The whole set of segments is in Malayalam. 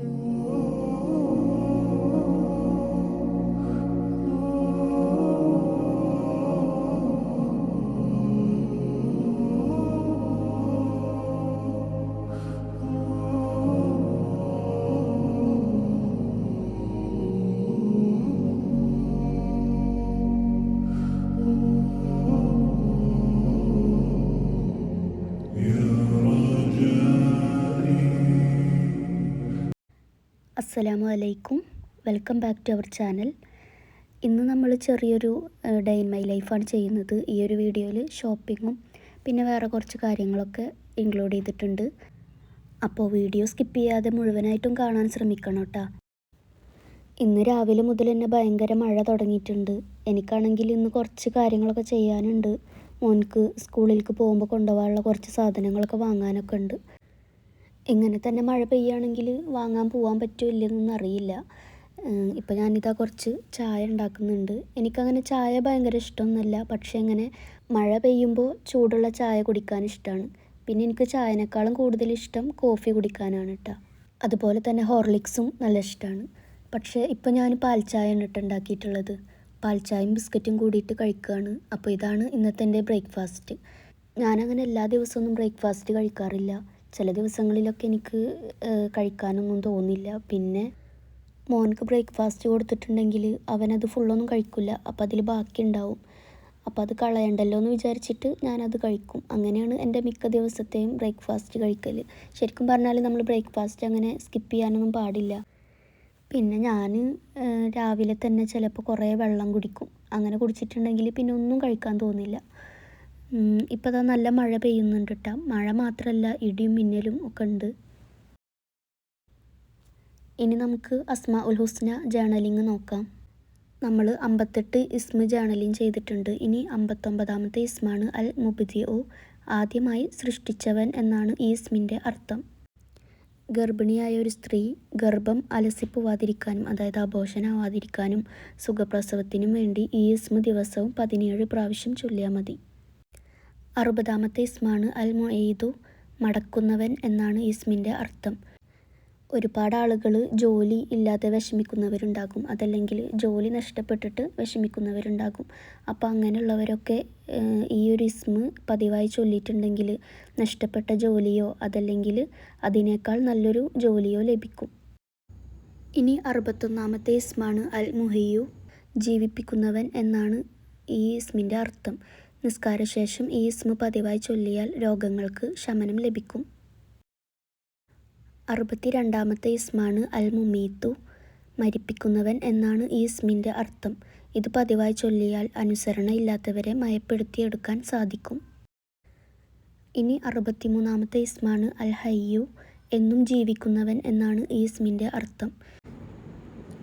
Mm-hmm. അസ്സലാമു അലൈക്കും welcome back to our channel. ഇന്ന് നമ്മൾ ചെറിയൊരു ഡേ ഇൻ മൈ ലൈഫാണ് ചെയ്യുന്നത്. ഈ ഒരു വീഡിയോയിൽ ഷോപ്പിങ്ങും പിന്നെ വേറെ കുറച്ച് കാര്യങ്ങളൊക്കെ ഇൻക്ലൂഡ് ചെയ്തിട്ടുണ്ട്. അപ്പോൾ വീഡിയോ സ്കിപ്പ് ചെയ്യാതെ മുഴുവനായിട്ടും കാണാൻ ശ്രമിക്കണം കേട്ടോ ഇന്ന് രാവിലെ മുതൽ തന്നെ ഭയങ്കര മഴ തുടങ്ങിയിട്ടുണ്ട്. എനിക്കാണെങ്കിൽ ഇന്ന് കുറച്ച് കാര്യങ്ങളൊക്കെ ചെയ്യാനുണ്ട്. മോൻക്ക് സ്കൂളിലേക്ക് പോകുമ്പോൾ കൊണ്ടുപോകാനുള്ള കുറച്ച് സാധനങ്ങളൊക്കെ വാങ്ങാനൊക്കെ ഉണ്ട്. ഇങ്ങനെ തന്നെ മഴ പെയ്യുകയാണെങ്കിൽ വാങ്ങാൻ പോകാൻ പറ്റുമോ ഇല്ലെന്നൊന്നും അറിയില്ല. ഇപ്പം ഞാനിതാ കുറച്ച് ചായ ഉണ്ടാക്കുന്നുണ്ട്. എനിക്കങ്ങനെ ചായ ഭയങ്കര ഇഷ്ടമൊന്നുമല്ല. പക്ഷേ ഇങ്ങനെ മഴ പെയ്യുമ്പോൾ ചൂടുള്ള ചായ കുടിക്കാൻ ഇഷ്ടമാണ്. പിന്നെ എനിക്ക് ചായനേക്കാളും കൂടുതൽ ഇഷ്ടം കോഫി കുടിക്കാനാണ് കേട്ടോ അതുപോലെ തന്നെ ഹോർലിക്സും നല്ല ഇഷ്ടമാണ്. പക്ഷേ ഇപ്പോൾ ഞാൻ പാൽ ചായയാണ് ഇട്ട് ഉണ്ടാക്കിയിട്ടുള്ളത്. പാൽ ചായയും ബിസ്ക്കറ്റും കൂടിയിട്ട് കഴിക്കുകയാണ്. അപ്പോൾ ഇതാണ് ഇന്നത്തെ എന്റെ ബ്രേക്ക്ഫാസ്റ്റ്. ഞാനങ്ങനെ എല്ലാ ദിവസമൊന്നും ബ്രേക്ക്ഫാസ്റ്റ് കഴിക്കാറില്ല. ചില ദിവസങ്ങളിലൊക്കെ എനിക്ക് കഴിക്കാനൊന്നും തോന്നില്ല. പിന്നെ മോൻക്ക് ബ്രേക്ക്ഫാസ്റ്റ് കൊടുത്തിട്ടുണ്ടെങ്കിൽ അവനത് ഫുള്ളൊന്നും കഴിക്കില്ല അപ്പം അതിൽ ബാക്കി ഉണ്ടാവും അപ്പോൾ അത് കളയണ്ടല്ലോ എന്ന് വിചാരിച്ചിട്ട് ഞാനത് കഴിക്കും. അങ്ങനെയാണ് എന്റെ മിക്ക ദിവസത്തെയും ബ്രേക്ക്ഫാസ്റ്റ് കഴിക്കൽ ശരിക്കും പറഞ്ഞാൽ നമ്മൾ ബ്രേക്ക്ഫാസ്റ്റ് അങ്ങനെ സ്കിപ്പ് ചെയ്യാനൊന്നും പാടില്ല. പിന്നെ ഞാൻ രാവിലെ തന്നെ ചിലപ്പോൾ കുറേ വെള്ളം കുടിക്കും. അങ്ങനെ കുടിച്ചിട്ടുണ്ടെങ്കിൽ പിന്നെ ഒന്നും കഴിക്കാൻ തോന്നില്ല. ഇപ്പോൾ അതാ നല്ല മഴ പെയ്യുന്നുണ്ട് കേട്ടോ മഴ മാത്രമല്ല ഇടിയും മിന്നലും ഒക്കെ ഉണ്ട് ഇനി നമുക്ക് അസ്മ ഉൽ ഹുസ്ന ജേണലിങ് നോക്കാം. നമ്മൾ അമ്പത്തെട്ട് ഇസ്മ ജേണലിങ് ചെയ്തിട്ടുണ്ട്. ഇനി അമ്പത്തൊമ്പതാമത്തെ ഇസ്മാണ് അൽ മുബിദി ഒ ആദ്യമായി സൃഷ്ടിച്ചവൻ എന്നാണ് ഈ ഇസ്മിന്റെ അർത്ഥം. ഗർഭിണിയായ ഒരു സ്ത്രീ ഗർഭം അലസിപ്പോവാതിരിക്കാനും അതായത് അബോഷനാവാതിരിക്കാനും സുഖപ്രസവത്തിനും വേണ്ടി ഈ ഇസ്മ ദിവസവും പതിനേഴ് പ്രാവശ്യം ചൊല്ലിയാൽ മതി. അറുപതാമത്തെ ഇസ്മാണ് അൽ മൊയ്തു മടക്കുന്നവൻ എന്നാണ് ഇസ്മിന്റെ അർത്ഥം. ഒരുപാട് ആളുകൾ ജോലി ഇല്ലാതെ വിഷമിക്കുന്നവരുണ്ടാകും. അതല്ലെങ്കിൽ ജോലി നഷ്ടപ്പെട്ടിട്ട് വിഷമിക്കുന്നവരുണ്ടാകും. അപ്പോൾ അങ്ങനെയുള്ളവരൊക്കെ ഈ ഒരു ഇസ്മ് പതിവായി ചൊല്ലിയിട്ടുണ്ടെങ്കിൽ നഷ്ടപ്പെട്ട ജോലിയോ അതല്ലെങ്കിൽ അതിനേക്കാൾ നല്ലൊരു ജോലിയോ ലഭിക്കും. ഇനി അറുപത്തൊന്നാമത്തെ ഇസ്മാണ് അൽ മുഹയ്യു ജീവിപ്പിക്കുന്നവൻ എന്നാണ് ഈ ഇസ്മിന്റെ അർത്ഥം. നിസ്കാരശേഷം ഈ ഇസ്മ പതിവായി ചൊല്ലിയാൽ രോഗങ്ങൾക്ക് ശമനം ലഭിക്കും. അറുപത്തി രണ്ടാമത്തെ ഇസ്മാണ് അൽ മുമീത്തു മരിപ്പിക്കുന്നവൻ എന്നാണ് ഈ ഇസ്മിന്റെ അർത്ഥം. ഇത് പതിവായി ചൊല്ലിയാൽ അനുസരണ ഇല്ലാത്തവരെ മയപ്പെടുത്തിയെടുക്കാൻ സാധിക്കും. ഇനി അറുപത്തിമൂന്നാമത്തെ ഇസ്മാണ് അൽ ഹയ്യു എന്നും ജീവിക്കുന്നവൻ എന്നാണ് ഈ ഇസ്മിന്റെ അർത്ഥം.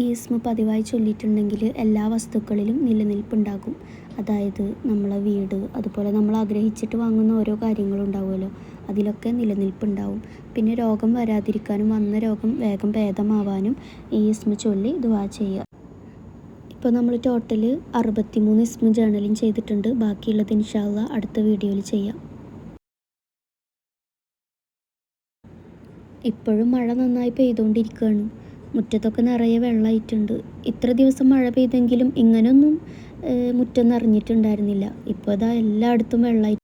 ഈ ഇസ്മ പതിവായി ചൊല്ലിയിട്ടുണ്ടെങ്കിൽ എല്ലാ വസ്തുക്കളിലും നിലനിൽപ്പുണ്ടാകും. അതായത് നമ്മളെ വീട് അതുപോലെ നമ്മൾ ആഗ്രഹിച്ചിട്ട് വാങ്ങുന്ന ഓരോ കാര്യങ്ങളും ഉണ്ടാവുമല്ലോ അതിലൊക്കെ നിലനിൽപ്പുണ്ടാവും. പിന്നെ രോഗം വരാതിരിക്കാനും വന്ന രോഗം വേഗം ഭേദമാവാനും ഈ ഇസ്മ ചൊല്ലി ദുവാ ചെയ്യുക. ഇപ്പോൾ നമ്മൾ ടോട്ടൽ അറുപത്തിമൂന്ന് ഇസ്മ ജേണലിങ് ചെയ്തിട്ടുണ്ട്. ബാക്കിയുള്ളത് ഇൻഷാല്ല അടുത്ത വീഡിയോയിൽ ചെയ്യാം. ഇപ്പോഴും മഴ നന്നായി പെയ്തുകൊണ്ടിരിക്കുകയാണ്. മുറ്റത്തൊക്കെ നിറയെ വെള്ളമായിട്ടുണ്ട് ഇത്ര ദിവസം മഴ പെയ്തെങ്കിലും ഇങ്ങനെയൊന്നും മുറ്റം നിറഞ്ഞിട്ടുണ്ടായിരുന്നില്ല. ഇപ്പോൾ ഇതാ എല്ലായിടത്തും വെള്ളമായി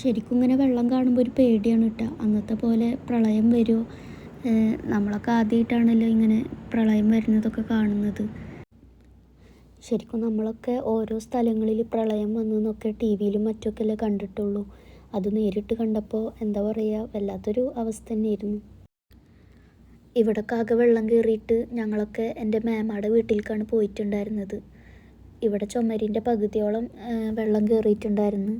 ശരിക്കും ഇങ്ങനെ വെള്ളം കാണുമ്പോൾ ഒരു പേടിയാണ് കേട്ടോ. അന്നത്തെ പോലെ പ്രളയം വരുമോ നമ്മളൊക്കെ ആദ്യമായിട്ടാണല്ലോ ഇങ്ങനെ പ്രളയം വരുന്നതൊക്കെ കാണുന്നത്. ശരിക്കും നമ്മളൊക്കെ ഓരോ സ്ഥലങ്ങളിൽ പ്രളയം വന്നെന്നൊക്കെ ടി വിയിലും മറ്റൊക്കെ അല്ലേ കണ്ടിട്ടുള്ളൂ. അത് നേരിട്ട് കണ്ടപ്പോൾ എന്താ പറയുക വല്ലാത്തൊരു അവസ്ഥ തന്നെയായിരുന്നു. ഇവിടൊക്കെ ആകെ വെള്ളം കയറിയിട്ട് ഞങ്ങളൊക്കെ എന്റെ മേമാടെ വീട്ടിലേക്കാണ് പോയിട്ടുണ്ടായിരുന്നത്. ഇവിടെ ചുമരിന്റെ പകുതിയോളം വെള്ളം കയറിയിട്ടുണ്ടായിരുന്നു.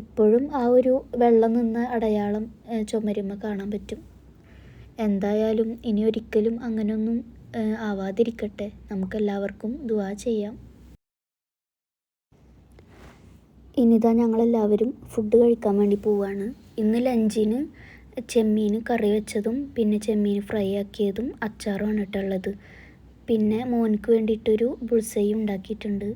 ഇപ്പോഴും ആ ഒരു വെള്ളം നിന്ന അടയാളം ചുമരുമ്മ കാണാൻ പറ്റും. എന്തായാലും ഇനി ഒരിക്കലും അങ്ങനെയൊന്നും ആവാതിരിക്കട്ടെ. നമുക്കെല്ലാവർക്കും ദുവാ ചെയ്യാം. ഇനിതാ ഞങ്ങളെല്ലാവരും ഫുഡ് കഴിക്കാൻ വേണ്ടി പോവാണ്. ഇന്ന് ലഞ്ചിന് ചെമ്മീൻ കറി വെച്ചതും പിന്നെ ചെമ്മീൻ ഫ്രൈ ആക്കിയതും അച്ചാറുമാണ് ഇട്ടുള്ളത് പിന്നെ മോനിക്ക് വേണ്ടിയിട്ടൊരു ബുൾസൈ ഉണ്ടാക്കിയിട്ടുണ്ട്.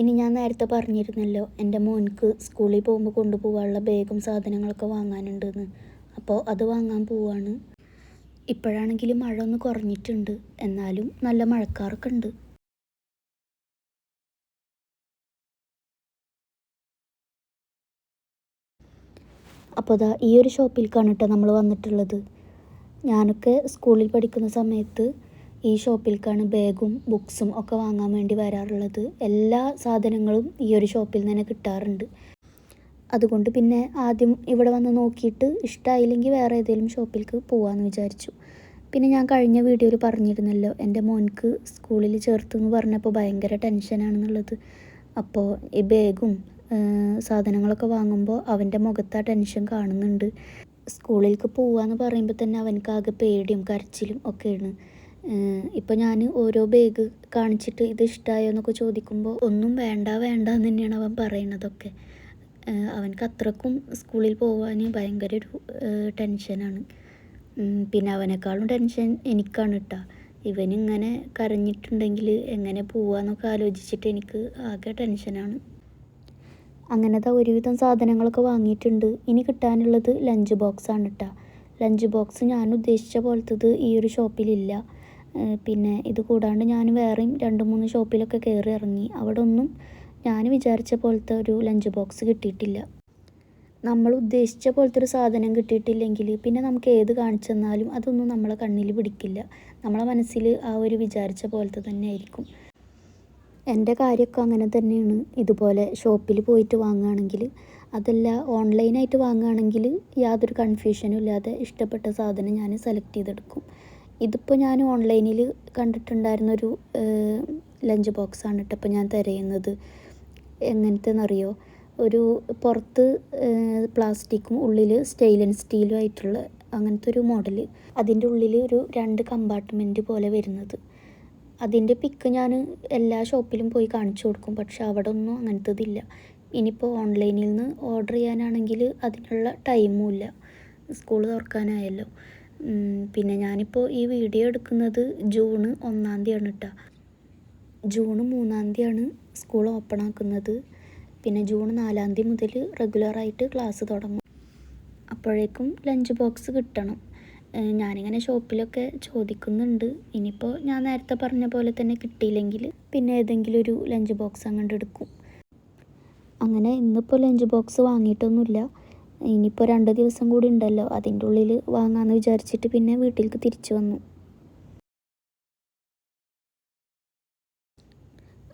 ഇനി ഞാൻ നേരത്തെ പറഞ്ഞിരുന്നല്ലോ എന്റെ മോൻക്ക് സ്കൂളിൽ പോകുമ്പോൾ കൊണ്ടുപോകാനുള്ള ബാഗും സാധനങ്ങളൊക്കെ വാങ്ങാനുണ്ടെന്ന്. അപ്പോൾ അത് വാങ്ങാൻ പോവാണ്. ഇപ്പോഴാണെങ്കിൽ മഴ ഒന്ന് കുറഞ്ഞിട്ടുണ്ട്. എന്നാലും നല്ല മഴക്കാറൊക്കെ ഉണ്ട്. അപ്പോൾ അതാ ഈ ഒരു ഷോപ്പിലേക്കാണ് കേട്ടോ നമ്മൾ വന്നിട്ടുള്ളത്. ഞാനൊക്കെ സ്കൂളിൽ പഠിക്കുന്ന സമയത്ത് ഈ ഷോപ്പിലേക്കാണ് ബാഗും ബുക്സും ഒക്കെ വാങ്ങാൻ വേണ്ടി വരാറുള്ളത്. എല്ലാ സാധനങ്ങളും ഈ ഒരു ഷോപ്പിൽ തന്നെ കിട്ടാറുണ്ട്. അതുകൊണ്ട് പിന്നെ ആദ്യം ഇവിടെ വന്ന് നോക്കിയിട്ട് ഇഷ്ടമായില്ലെങ്കിൽ വേറെ ഏതെങ്കിലും ഷോപ്പിലേക്ക് പോകാമെന്ന് വിചാരിച്ചു. പിന്നെ ഞാൻ കഴിഞ്ഞ വീഡിയോയിൽ പറഞ്ഞിരുന്നല്ലോ എന്റെ മോൻക്ക് സ്കൂളിൽ ചേർത്തു എന്ന് പറഞ്ഞപ്പോൾ ഭയങ്കര ടെൻഷനാണെന്നുള്ളത്. അപ്പോൾ ഈ ബാഗും സാധനങ്ങളൊക്കെ വാങ്ങുമ്പോൾ അവന്റെ മുഖത്ത് ആ ടെൻഷൻ കാണുന്നുണ്ട്. സ്കൂളിലേക്ക് പോവാന്ന് പറയുമ്പോൾ തന്നെ അവനക്ക് ആകെ പേടിയും കരച്ചിലും ഒക്കെയാണ്. ഇപ്പോൾ ഞാൻ ഓരോ ബാഗ് കാണിച്ചിട്ട് ഇത് ഇഷ്ടമായോ എന്നൊക്കെ ചോദിക്കുമ്പോൾ ഒന്നും വേണ്ട വേണ്ട എന്ന് തന്നെയാണ് അവൻ പറയണതൊക്കെ അവനക്ക് അത്രക്കും സ്കൂളിൽ പോകാൻ ഭയങ്കര ഒരു ടെൻഷനാണ് പിന്നെ അവനേക്കാളും ടെൻഷൻ എനിക്കാണ് കേട്ടോ ഇവനിങ്ങനെ കരഞ്ഞിട്ടുണ്ടെങ്കിൽ എങ്ങനെ പോവാന്നൊക്കെ ആലോചിച്ചിട്ട് എനിക്ക് ആകെ ടെൻഷനാണ് അങ്ങനത്തെ ഒരുവിധം സാധനങ്ങളൊക്കെ വാങ്ങിയിട്ടുണ്ട്. ഇനി കിട്ടാനുള്ളത് ലഞ്ച് ബോക്സ് ആണ് കേട്ടോ ലഞ്ച് ബോക്സ് ഞാൻ ഉദ്ദേശിച്ച പോലത്തത് ഈ ഒരു ഷോപ്പിലില്ല പിന്നെ ഇത് കൂടാണ്ട് ഞാൻ വേറെയും രണ്ട് മൂന്ന് ഷോപ്പിലൊക്കെ കയറി ഇറങ്ങി. അവിടെ ഒന്നും ഞാൻ വിചാരിച്ച പോലത്തെ ഒരു ലഞ്ച് ബോക്സ് കിട്ടിയിട്ടില്ല. നമ്മൾ ഉദ്ദേശിച്ച പോലത്തെ ഒരു സാധനം കിട്ടിയിട്ടില്ലെങ്കിൽ പിന്നെ നമുക്ക് ഏത് കാണിച്ചു തന്നാലും അതൊന്നും നമ്മളെ കണ്ണിൽ പിടിക്കില്ല. നമ്മളെ മനസ്സിൽ ആ ഒരു വിചാരിച്ച പോലത്തെ തന്നെ ആയിരിക്കും. എന്റെ കാര്യമൊക്കെ അങ്ങനെ തന്നെയാണ്. ഇതുപോലെ ഷോപ്പിൽ പോയിട്ട് വാങ്ങുകയാണെങ്കിൽ അതല്ല ഓൺലൈനായിട്ട് വാങ്ങുകയാണെങ്കിൽ യാതൊരു കൺഫ്യൂഷനും ഇല്ലാതെ ഇഷ്ടപ്പെട്ട സാധനം ഞാൻ സെലക്ട് ചെയ്തെടുക്കും. ഇതിപ്പോൾ ഞാൻ ഓൺലൈനിൽ കണ്ടിട്ടുണ്ടായിരുന്നൊരു ലഞ്ച് ബോക്സാണ് കേട്ടോ ഞാൻ തിരയുന്നത്. എങ്ങനത്തെന്നറിയോ? ഒരു പുറത്ത് പ്ലാസ്റ്റിക്കും ഉള്ളിൽ സ്റ്റെയിൻ സ്റ്റീലും ആയിട്ടുള്ള അങ്ങനത്തെ ഒരു മോഡൽ അതിന്റെ ഉള്ളിൽ ഒരു രണ്ട് കമ്പാർട്ട്മെന്റ് പോലെ വരുന്നത്. അതിന്റെ പിക്ക് ഞാൻ എല്ലാ ഷോപ്പിലും പോയി കാണിച്ചു കൊടുക്കും. പക്ഷെ അവിടെ ഒന്നും അങ്ങനത്തതില്ല. ഇനിയിപ്പോൾ ഓൺലൈനിൽ നിന്ന് ഓർഡർ ചെയ്യാനാണെങ്കിൽ അതിനുള്ള ടൈമും ഇല്ല. സ്കൂൾ തുറക്കാനായല്ലോ. പിന്നെ ഞാനിപ്പോൾ ഈ വീഡിയോ എടുക്കുന്നത് ജൂൺ ഒന്നാം തീയതിയാണ് കേട്ടോ ജൂൺ മൂന്നാം തീയതിയാണ് സ്കൂൾ ഓപ്പൺ ആക്കുന്നത്. പിന്നെ ജൂൺ നാലാം തീയതി മുതൽ റെഗുലറായിട്ട് ക്ലാസ് തുടങ്ങും. അപ്പോഴേക്കും ലഞ്ച് ബോക്സ് കിട്ടണം. ഞാനിങ്ങനെ ഷോപ്പിലൊക്കെ ചോദിക്കുന്നുണ്ട്. ഇനിയിപ്പോൾ ഞാൻ നേരത്തെ പറഞ്ഞ പോലെ തന്നെ കിട്ടിയില്ലെങ്കിൽ പിന്നെ ഏതെങ്കിലും ഒരു ലഞ്ച് ബോക്സ് അങ്ങോട്ട് എടുക്കും. അങ്ങനെ ഇന്നിപ്പോൾ ലഞ്ച് ബോക്സ് വാങ്ങിയിട്ടൊന്നുമില്ല. ഇനിയിപ്പോൾ രണ്ട് ദിവസം കൂടി ഉണ്ടല്ലോ. അതിന്റെ ഉള്ളിൽ വാങ്ങാമെന്ന് വിചാരിച്ചിട്ട് പിന്നെ വീട്ടിലേക്ക് തിരിച്ചു വന്നു.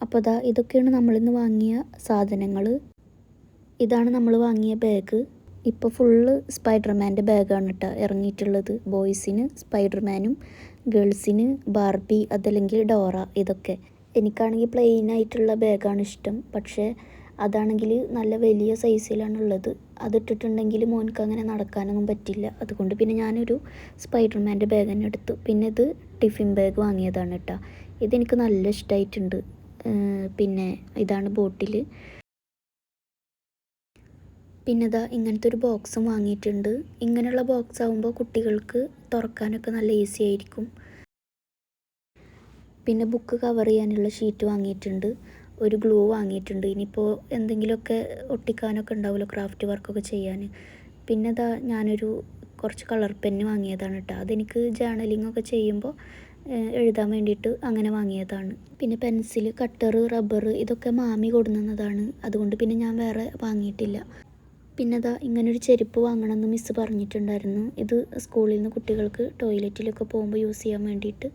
അപ്പോൾ ദാ ഇതൊക്കെയാണ് നമ്മളിന്ന് വാങ്ങിയ സാധനങ്ങൾ ഇതാണ് നമ്മൾ വാങ്ങിയ ബാഗ് ഇപ്പോൾ ഫുള്ള് സ്പൈഡർമാന്റെ ബാഗാണ് കേട്ടോ ഇറങ്ങിയിട്ടുള്ളത്. ബോയ്സിന് സ്പൈഡർമാനും ഗേൾസിന് ബാർബി അതല്ലെങ്കിൽ ഡോറ ഇതൊക്കെ. എനിക്കാണെങ്കിൽ പ്ലെയിൻ ആയിട്ടുള്ള ബാഗാണ് ഇഷ്ടം. പക്ഷേ അതാണെങ്കിൽ നല്ല വലിയ സൈസിലാണുള്ളത് അതിട്ടിട്ടുണ്ടെങ്കിൽ മോൻക്ക് അങ്ങനെ നടക്കാനൊന്നും പറ്റില്ല. അതുകൊണ്ട് പിന്നെ ഞാനൊരു സ്പൈഡർമാന്റെ ബാഗ് തന്നെ എടുത്തു. പിന്നെ ഇത് ടിഫിൻ ബാഗ് വാങ്ങിയതാണ് കേട്ടോ ഇതെനിക്ക് നല്ല ഇഷ്ടമായിട്ടുണ്ട് പിന്നെ ഇതാണ് ബോട്ടിൽ പിന്നെ ഇതാ ഇങ്ങനത്തെ ഒരു ബോക്സും വാങ്ങിയിട്ടുണ്ട്. ഇങ്ങനെയുള്ള ബോക്സ് ആകുമ്പോൾ കുട്ടികൾക്ക് തുറക്കാനൊക്കെ നല്ല ഈസി ആയിരിക്കും. പിന്നെ ബുക്ക് കവർ ചെയ്യാനുള്ള ഷീറ്റ് വാങ്ങിയിട്ടുണ്ട്. ഒരു ഗ്ലൂ വാങ്ങിയിട്ടുണ്ട്. ഇനിയിപ്പോൾ എന്തെങ്കിലുമൊക്കെ ഒട്ടിക്കാനൊക്കെ ഉണ്ടാവുമല്ലോ ക്രാഫ്റ്റ് വർക്കൊക്കെ ചെയ്യാൻ. പിന്നെ ഇതാ ഞാനൊരു കുറച്ച് കളർ പെന്ന് വാങ്ങിയതാണ് കേട്ടോ. അതെനിക്ക് ജേണലിംഗ് ഒക്കെ ചെയ്യുമ്പോൾ എഴുതാൻ വേണ്ടിയിട്ട് അങ്ങനെ വാങ്ങിയതാണ്. പിന്നെ പെൻസിൽ കട്ടർ റബ്ബർ ഇതൊക്കെ മാമി കൊടുന്നതാണ്. അതുകൊണ്ട് പിന്നെ ഞാൻ വേറെ വാങ്ങിയിട്ടില്ല. പിന്നെ അതാ ഇങ്ങനൊരു ചെരുപ്പ് വാങ്ങണമെന്ന് മിസ്സ് പറഞ്ഞിട്ടുണ്ടായിരുന്നു. ഇത് സ്കൂളിൽ നിന്ന് കുട്ടികൾക്ക് ടോയ്ലറ്റിലൊക്കെ പോകുമ്പോൾ യൂസ് ചെയ്യാൻ വേണ്ടിയിട്ട്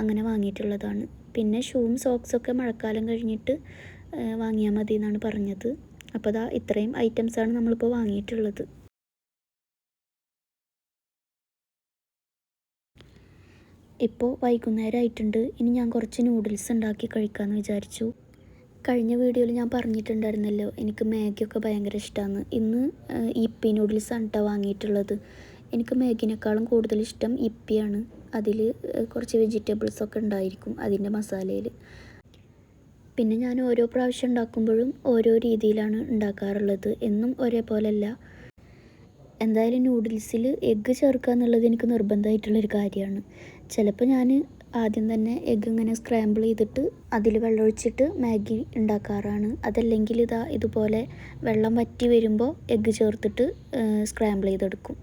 അങ്ങനെ വാങ്ങിയിട്ടുള്ളതാണ്. പിന്നെ ഷൂവും സോക്സൊക്കെ മഴക്കാലം കഴിഞ്ഞിട്ട് വാങ്ങിയാൽ മതി എന്നാണ് പറഞ്ഞത്. അപ്പോൾ അതാ ഇത്രയും ഐറ്റംസാണ് നമ്മളിപ്പോൾ വാങ്ങിയിട്ടുള്ളത്. ഇപ്പോൾ വൈകുന്നേരം ആയിട്ടുണ്ട് ഇനി ഞാൻ കുറച്ച് നൂഡിൽസ് ഉണ്ടാക്കി കഴിക്കാമെന്ന് വിചാരിച്ചു. കഴിഞ്ഞ വീഡിയോയിൽ ഞാൻ പറഞ്ഞിട്ടുണ്ടായിരുന്നല്ലോ എനിക്ക് മാഗിയൊക്കെ ഭയങ്കര ഇഷ്ടമാണ് ഇന്ന് ഇപ്പി നൂഡിൽസാണ് കേട്ടോ വാങ്ങിയിട്ടുള്ളത്. എനിക്ക് മാഗിനേക്കാളും കൂടുതൽ ഇഷ്ടം ഇപ്പിയാണ്. അതിൽ കുറച്ച് വെജിറ്റബിൾസൊക്കെ ഉണ്ടായിരിക്കും അതിന്റെ മസാലയിൽ. പിന്നെ ഞാൻ ഓരോ പ്രാവശ്യം ഉണ്ടാക്കുമ്പോഴും ഓരോ രീതിയിലാണ് ഉണ്ടാക്കാറുള്ളത്. എന്നും ഒരേപോലല്ല. എന്തായാലും നൂഡിൽസിൽ എഗ്ഗ് ചേർക്കുക എന്നുള്ളത് എനിക്ക് നിർബന്ധമായിട്ടുള്ളൊരു കാര്യമാണ്. ചിലപ്പോൾ ഞാൻ ആദ്യം തന്നെ എഗ്ഗ് ഇങ്ങനെ സ്ക്രാമ്പിൾ ചെയ്തിട്ട് അതിൽ വെള്ളമൊഴിച്ചിട്ട് മാഗി ഉണ്ടാക്കാറാണ്. അതല്ലെങ്കിൽ ഇതാ ഇതുപോലെ വെള്ളം വറ്റി വരുമ്പോൾ എഗ്ഗ് ചേർത്തിട്ട് സ്ക്രാമ്പിൾ ചെയ്തെടുക്കും.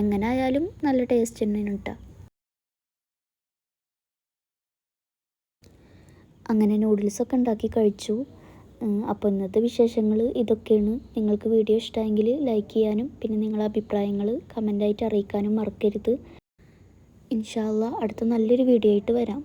എങ്ങനെ ആയാലും നല്ല ടേസ്റ്റ് തന്നെയാണ് കേട്ടോ അങ്ങനെ നൂഡിൽസൊക്കെ ഉണ്ടാക്കി കഴിച്ചു. അപ്പോൾ ഇന്നത്തെ വിശേഷങ്ങൾ ഇതൊക്കെയാണ്. നിങ്ങൾക്ക് വീഡിയോ ഇഷ്ടമായെങ്കിൽ ലൈക്ക് ചെയ്യാനും പിന്നെ നിങ്ങളുടെ അഭിപ്രായങ്ങൾ കമന്റായിട്ട് അറിയിക്കാനും മറക്കരുത്. ഇൻഷാല്ല അടുത്ത നല്ലൊരു വീഡിയോ ആയിട്ട് വരാം.